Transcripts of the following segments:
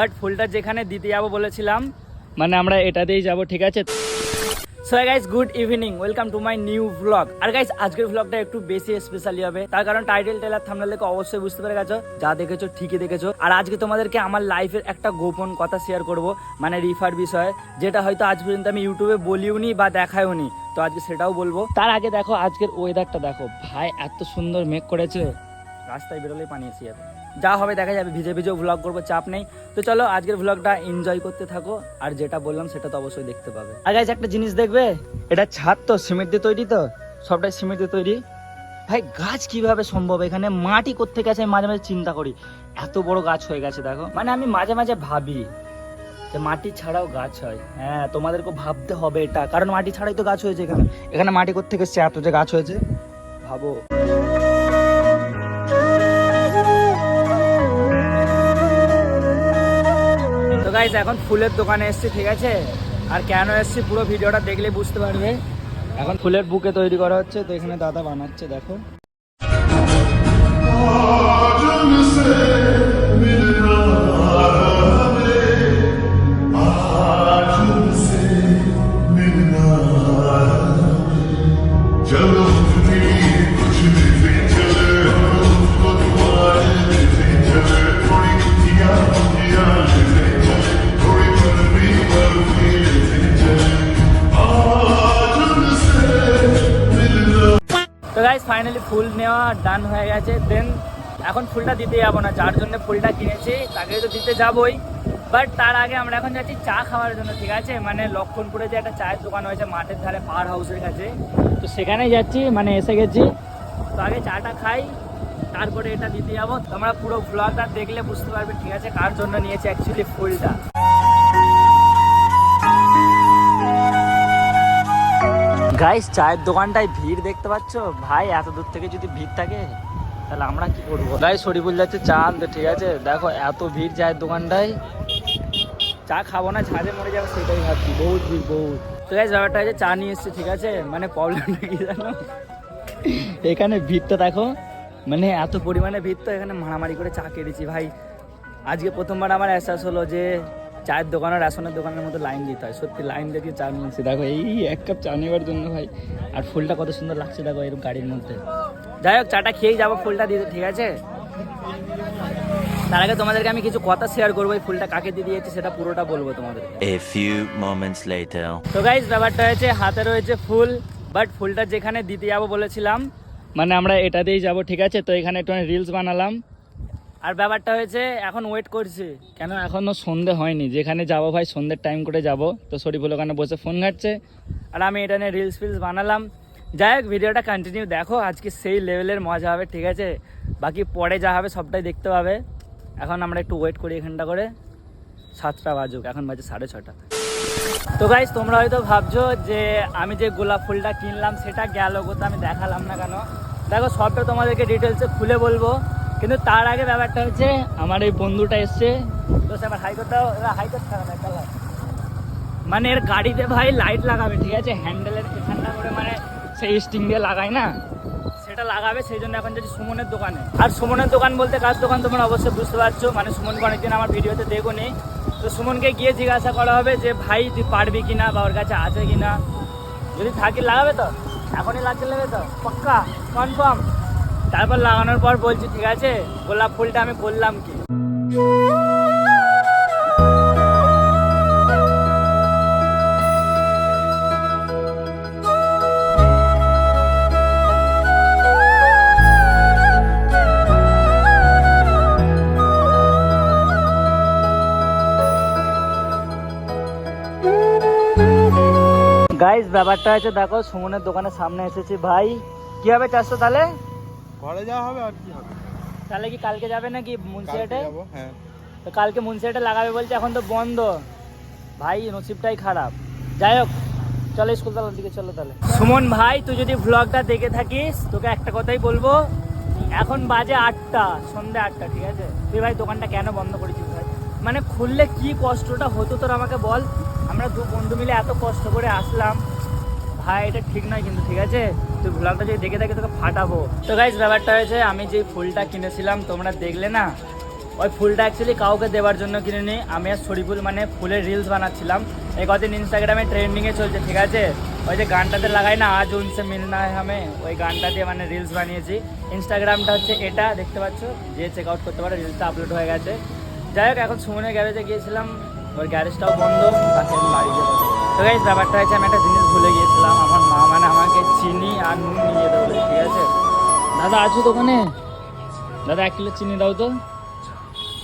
But ফুলটা যেখানে দিতে যাব বলেছিলাম মানে আমরা এটাতেই যাব, ঠিক আছে? So guys good evening welcome to my new blog R guys আজকের ব্লগটা একটু বেশি স্পেশালি হবে। তার কারণ টাইটেল টেলার থামলে দেখে অবশ্যই বুঝতে পেরে গেছো। যা দেখেছ, ঠিকই দেখেছ। আর আজকে তোমাদেরকে আমার লাইফের একটা গোপন কথা শেয়ার করব মানে রিফার বিষয়ে, যেটা হয়তো আজ পর্যন্ত আমি ইউটিউবে বলিওনি বা দেখাইওনি তো আজকে সেটাও বলব। তার আগে দেখো, আজকের ওয়েদারটা দেখো। ভাই, এত সুন্দর মেঘ করেছে। রাস্তায় বেরোলেই পানি এসে যাবে যা হবে দেখা যাবে ভিজে ভিজেও ভ্লগ করব চাপ নেই। তো চলো আজকের ভ্লগটা এনজয় করতে থাকো। আর যেটা বললাম সেটা তো অবশ্যই দেখতে পাবে। আর guys, একটা জিনিস দেখবে? এটা ছাদ তো সিমেন্ট দিয়ে তৈরি তো? সবটাই সিমেন্ট দিয়ে তৈরি। ভাই গাছ কীভাবে সম্ভব? এখানে মাটি কোথেকে আছে আমি মাঝে মাঝে চিন্তা করি। এত বড় গাছ হয়ে গেছে দেখো। মানে আমি মাঝে মাঝে ভাবি যে মাটি ছাড়াও গাছ হয়। হ্যাঁ তোমাদেরকে ভাবতে হবে এটা। কারণ মাটি ছাড়াই তো গাছ হয়েছে এখানে। এখানে মাটি কোথেকে এসছে? এত যে গাছ হয়েছে। ভাবো। গাইজ এখন ফুলের দোকানে এসেছি, ঠিক আছে? আর কেন এসেছি পুরো ভিডিওটা দেখলে বুঝতে পারবে। এখন ফুলের বুকে তৈরি করা হচ্ছে, তো এখানে দাদা বানাচ্ছে, দেখো। चलो তো গাইজ ফাইনালি ফুল নেওয়া ডান হয়ে গেছে। দেন এখন ফুলটা দিতে যাব না, যার জন্য ফুলটা কিনেছি তাকে তো দিতে যাবোই। বাট তার আগে আমরা এখন যাচ্ছি চা খাওয়ার জন্য, ঠিক আছে? মানে লক্ষণপুরে যে একটা চায়ের দোকান হয়েছে মাঠের ধারে পাওয়ার হাউসের কাছে। তো সেখানেই যাচ্ছি মানে এসে গেছি। তো আগে চাটা খাই, তারপরে এটা দিতে যাব। তোমরা পুরো ব্লগটা দেখলে বুঝতে পারবে, ঠিক আছে? কার জন্য নিয়েছি অ্যাকচুয়ালি ফুলটা। গাইস চায়ের দোকানটায় ভিড় দেখতে পাচ্ছ? ভাই, এত দূর থেকে যদি ভিড় থাকে, তাহলে আমরা কি করব? গাই শরীফুল যাচ্ছে চা আনতে, ঠিক আছে? দেখো, এত ভিড় চায়ের দোকানটায়। চা খাব না ঝাঁঝে মরে যাবে, সেটাই ভাবছি। বহুত ভিড়, বহুত। তো গাইস ব্যাপারটা হচ্ছে চা নিয়ে এসছে, ঠিক আছে? মানে প্রবলেমটা কি জানো? এখানে ভিড়টা দেখো মানে এত পরিমাণে ভিড় তো এখানে মারামারি করে চা কেটেছি, ভাই। আজকে প্রথমবার আমার এহসাস হলো যে চায়ের দোকান আর রেশনের দোকানের মতো লাইন দিতে হয়। সত্যি লাইন দেখে চা নিয়েছি। দেখো এই এক কাপ চা নেওয়ার জন্য ভাই আর ফুলটা কত সুন্দর লাগছে দেখো এরকম গাড়ির মধ্যে। যাই হোক চাটা খেয়েই যাব ফুলটা দিতে ঠিক আছে? তার আগে তোমাদেরকে আমি কিছু কথা শেয়ার করব এই ফুলটা কাকে দিয়ে দিয়েছি সেটা পুরোটা বলব তোমাদের A few moments later. তো গাইজ ব্যাপারটা হয়েছে হাতে রয়েছে ফুল বাট ফুলটা যেখানে দিতে যাব বলেছিলাম মানে আমরা এটা এটাতেই যাব ঠিক আছে? তো এখানে একটু রিলস বানালাম। আর ব্যাপারটা হয়েছে এখন ওয়েট করছি। কেন? এখনও সন্ধে হয়নি। যেখানে যাব ভাই সন্ধ্যের টাইম করে যাব। তো শরীফুল ওখানে বসে ফোন ঘাটছে। আর আমি এটা নিয়ে রিলস ফিলস বানালাম। যাই হোক ভিডিওটা কন্টিনিউ দেখো আজকে সেই লেভেলের মজা হবে ঠিক আছে? বাকি পরে যা হবে সবটাই দেখতে পাবে এখন আমরা একটু ওয়েট করি এখানটা করে। সাতটা বাজুক এখন বাজে সাড়ে ছটা তো গাইজ তোমরা হয়তো ভাবছ যে আমি যে গোলাপ ফুলটা কিনলাম সেটা গেল কোথাও আমি দেখালাম না কেন? দেখো সবটা তোমাদেরকে ডিটেলসে খুলে বলব। কিন্তু তার আগে ব্যাপারটা হচ্ছে আমার এই বন্ধুটা এসছে। আবার হাই করতে হাই করতে না, মানে এর গাড়িতে ভাই লাইট লাগাবে ঠিক আছে? হ্যান্ডেলের এখানটা করে মানে সেই স্টিং দিয়ে লাগায় না? সেটা লাগাবে সেই জন্য এখন যাচ্ছি সুমনের দোকানে। আর সুমনের দোকান বলতে কার দোকান তোমরা অবশ্যই বুঝতে পারছ। মানে সুমনকে অনেকদিন আমার ভিডিওতে দেখো নেই তো সুমনকে গিয়ে জিজ্ঞাসা করা হবে যে ভাই তুই পারবি কিনা বা ওর কাছে আছে কিনা? যদি থাকি লাগাবে তো? এখনই লাগতে নেবে তো? পাক্কা? কনফার্ম তারপর লাগানোর পর বলছি, ঠিক আছে? গোলাপ ফুলটা আমি বললাম কি? গাইস ব্যাপারটা হচ্ছে, দেখো, সুমনের দোকানের সামনে এসেছি। ভাই, কি হবে চারশো তাহলে ঘরে যাওয়া হবে আর কি হবে? তাহলে কি কালকে যাবে নাকি মুন্সিয়াটে? যাব হ্যাঁ। তো কালকে মুন্সিয়াটে লাগাবে বলছে এখন তো বন্ধ। ভাই নসিবটাই খারাপ। যাই হোক চলো স্কুল তালার দিকে চলো তাহলে। সুমন ভাই তুই যদি ভ্লগটা দেখে থাকিস তোকে একটা কথাই বলব। এখন বাজে আটটা সন্ধ্যে আটটা ঠিক আছে? তুই ভাই দোকানটা কেন বন্ধ করেছিস ভাই? মানে খুললে কি কষ্টটা হতো তোর আমাকে বল? আমরা দু বন্ধু মিলে এত কষ্ট করে আসলাম। ভাই, এটা ঠিক নয় কিন্তু, ঠিক আছে? তুই ভ্লগটা যদি দেখে থাকি, তোকে ফাটাবো। তো গাইজ ব্যাপারটা হয়েছে, আমি যে ফুলটা কিনেছিলাম, তোমরা দেখলে না? ওই ফুলটা অ্যাকচুয়ালি কাউকে দেওয়ার জন্য কিনে নিই আমি আর শরীফুল মানে ফুলের রিলস বানাচ্ছিলাম। এই কদিন ইনস্টাগ্রামে ট্রেন্ডিংয়ে চলছে, ঠিক আছে? ওই যে গানটাতে লাগাই না, আজ উনসে মিল না হামে, ওই গানটা দিয়ে মানে রিলস বানিয়েছি। ইনস্টাগ্রামটা হচ্ছে এটা, দেখতে পাচ্ছ? যে চেক আউট করতে পারো রিলসটা আপলোড হয়ে গেছে। যাই হোক, এখন সুমনের গ্যারেজে গিয়েছিলাম। ওর গ্যারেজটাও বন্ধ তাকে আমি বাড়ি যেতে তো গাইজ ব্যাপারটা হচ্ছে আমি একটা জিনিস ভুলে গিয়েছিলাম। আমার মা মানে আমাকে চিনি আর নুন নিয়ে বলে ঠিক আছে? দাদা আছো দোকানে? দাদা এক কিলো চিনি দাও তো।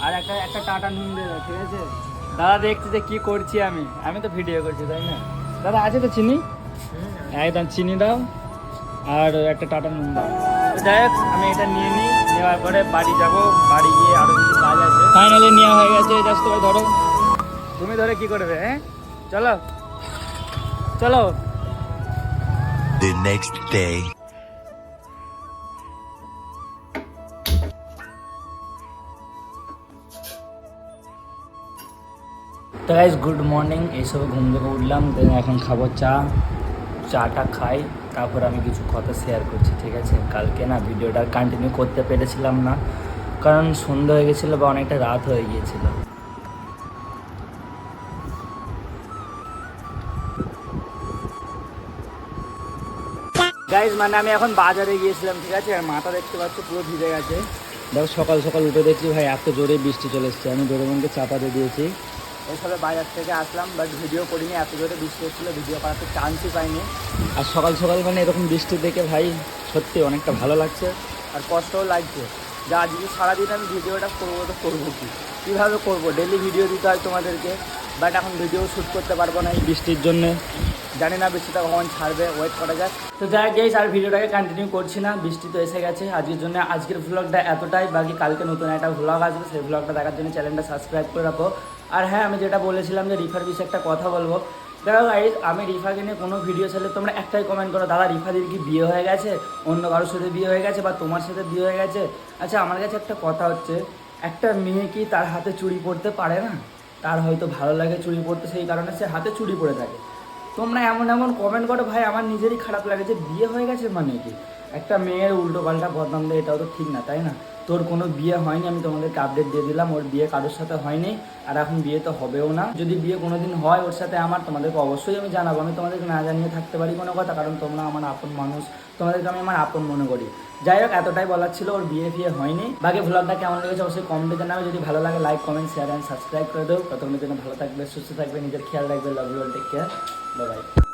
আর একটা একটা টাটা নুন দিয়ে দাও ঠিক আছে? দাদা দেখছি যে কি করছি আমি। আমি তো ভিডিও করছি তাই না? দাদা আছে তো চিনি? একদম চিনি দাও আর একটা টাটা নুন দাও। যাই হোক আমি এটা নিয়ে নিই নেওয়ার পরে বাড়ি যাব বাড়ি গিয়ে আরও কিছু কাজ আছে। ফাইনালি নেওয়া হয়ে গেছে জাস্ট তোমায় ধরো। তুমি ধরে কি করবে হ্যাঁ? চলো। চলো। The next day. তো গাইজ গুড মর্নিং এইসব ঘুম থেকে উঠলাম এখন খাব চা। চাটা খাই তারপর আমি কিছু কথা শেয়ার করছি ঠিক আছে? কালকে না ভিডিওটা কন্টিনিউ করতে পেরেছিলাম না কারণ সন্ধ্যা হয়ে গেছিল বা অনেকটা রাত হয়ে গিয়েছিল। গাইজ মানে আমি এখন বাজারে গিয়েছিলাম ঠিক আছে? আর মাথা দেখতে পাচ্ছ পুরো ভিজে গেছে। দেখো সকাল সকাল উঠে দেখছি ভাই এত জোরে বৃষ্টি চলে এসছে। আমি ডোরেমনকে চাপা দিয়ে দিয়েছি। এইসবে বাজার থেকে আসলাম বাট ভিডিও করিনি এত জোরে বৃষ্টি হচ্ছিল ভিডিও করার তো চান্সই পাইনি। আর সকাল সকাল মানে এরকম বৃষ্টি দেখে ভাই সত্যি অনেকটা ভালো লাগছে। আর কষ্টও লাগছে। যা আজকে সারাদিন আমি ভিডিওটা করব তো করব কি? কীভাবে করব? ডেলি ভিডিও দিতে হয় তোমাদেরকে বাট এখন ভিডিও শ্যুট করতে পারব না এই বৃষ্টির জন্যে। জানি না বৃষ্টিটা কখন ছাড়বে ওয়েট করা যাক। তো যাই গেছ আর ভিডিওটাকে কন্টিনিউ করছি না, বৃষ্টি তো এসে গেছে, আজকের জন্য আজকের ভ্লগটা এতটাই, বাকি কালকে নতুন একটা ভ্লগ আসবে, সেই ভ্লগটা দেখার জন্য চ্যানেলটা সাবস্ক্রাইব করে রাখো। আর হ্যাঁ আমি যেটা বলেছিলাম যে রিফার বিষয়ে একটা কথা বলব। দেখো গাইজ আমি রিফাকে নিয়ে কোনো ভিডিও চাইলে তোমরা একটাই কমেন্ট করো, দাদা, রিফাদির কি বিয়ে হয়ে গেছে? অন্য কারোর সাথে বিয়ে হয়ে গেছে বা তোমার সাথে বিয়ে হয়ে গেছে? আচ্ছা আমার কাছে একটা কথা হচ্ছে, একটা মেয়ে কি তার হাতে চুরি পরতে পারে না? তার হয়তো ভালো লাগে চুরি পরতে, সেই কারণে সে হাতে চুরি পরে থাকে। তোমরা এমন এমন কমেন্ট করো, ভাই, আমার নিজেরই খারাপ লাগে যে বিয়ে হয়ে গেছে মানে কি? একটা মেয়ের উল্টো পাল্টা বদনাম দেয়, এটাও তো ঠিক না, তাই না? তোর কোনো বিয়ে হয়নি, আমি তোমাদেরকে আপডেট দিয়ে দিলাম, ওর বিয়ে কারোর সাথে হয়নি, আর এখন বিয়ে তো হবেও না। যদি বিয়ে কোনোদিন হয় ওর সাথে আমার, তোমাদেরকে অবশ্যই আমি জানাব। আমি তোমাদেরকে না জানিয়ে থাকতে পারি কোনো কথা, কারণ তোমরা আমার আপন মানুষ, তোমাদেরকে আমি আমার আপন মনে করি। যাই হোক, এতটাই বলার ছিল, ওর বিয়ে ফিয়ে হয়নি। বাকি ভ্লগটা কেমন লেগেছে অবশ্যই কমেন্টে জানাবে। যদি ভালো লাগে like comment share and subscribe করে দেবো ততক্ষণের জন্য ভালো থাকবে, সুস্থ থাকবে, নিজের খেয়াল রাখবে love you take care bye